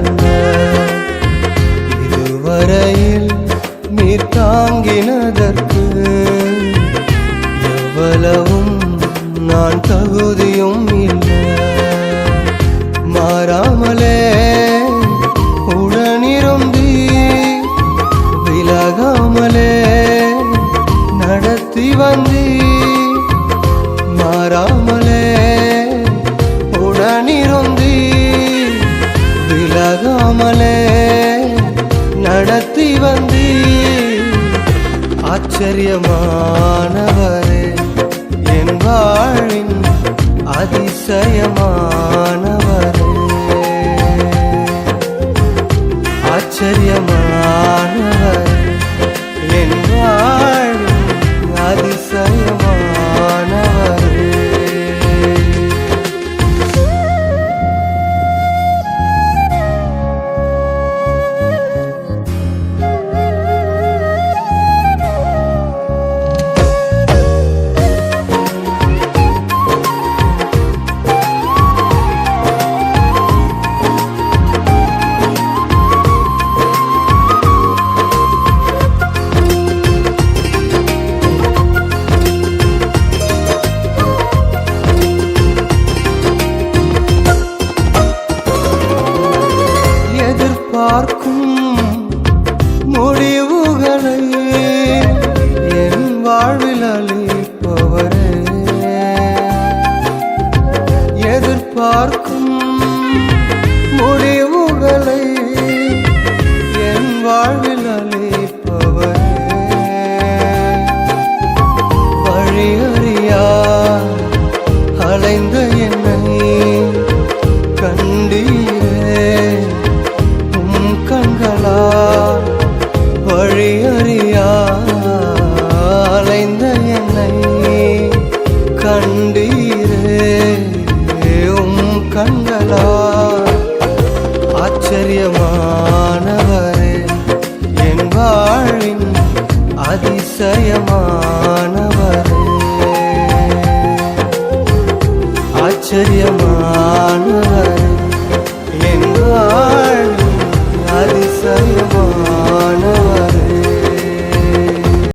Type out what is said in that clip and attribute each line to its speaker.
Speaker 1: பாத்திரனல்ல இதுவரையில் நீர் தாங்கினதற்கு எவ்வளவும் நான் தகுதியும் இல்லை. மாறாமலே உடனிருந்தி விலகாமலே நடத்தி வந்தி. மாறாமலே உடனிருந்த விலகாமலே நடத்தி வந்து ஆச்சரியமானவரே என் வாழின் அதிசயமான முடிவு என்னை கண்டீரே உம் கண்களா. ஆச்சரியமானவரே என் வாழின் அதிசயமானவரே. ஆச்சரியமானவர்.